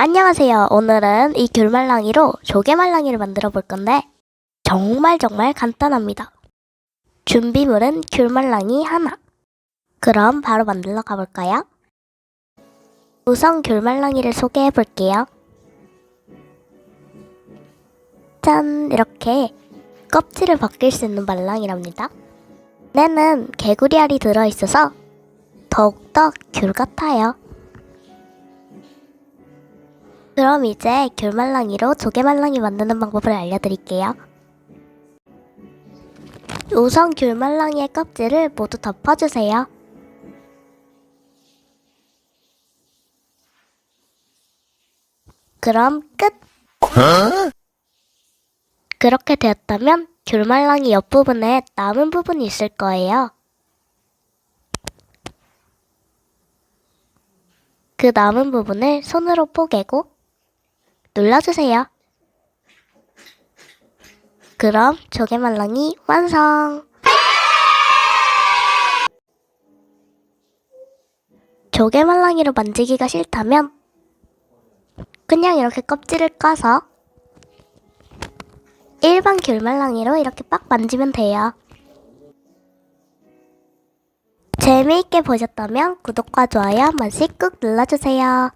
안녕하세요. 오늘은 이 귤말랑이로 조개말랑이를 만들어 볼 건데 정말 정말 간단합니다. 준비물은 귤말랑이 하나. 그럼 바로 만들러 가볼까요? 우선 귤말랑이를 소개해 볼게요. 짠! 이렇게 껍질을 벗길 수 있는 말랑이랍니다. 얘는 개구리 알이 들어있어서 더욱더 귤 같아요. 그럼 이제 귤말랑이로 조개말랑이 만드는 방법을 알려드릴게요. 우선 귤말랑이의 껍질을 모두 덮어주세요. 그럼 끝! 그렇게 되었다면 귤말랑이 옆부분에 남은 부분이 있을 거예요. 그 남은 부분을 손으로 뽀개고 눌러주세요. 그럼 조개말랑이 완성! 조개말랑이로 만지기가 싫다면 그냥 이렇게 껍질을 까서 일반 귤말랑이로 이렇게 빡 만지면 돼요. 재미있게 보셨다면 구독과 좋아요 한 번씩 꾹 눌러주세요.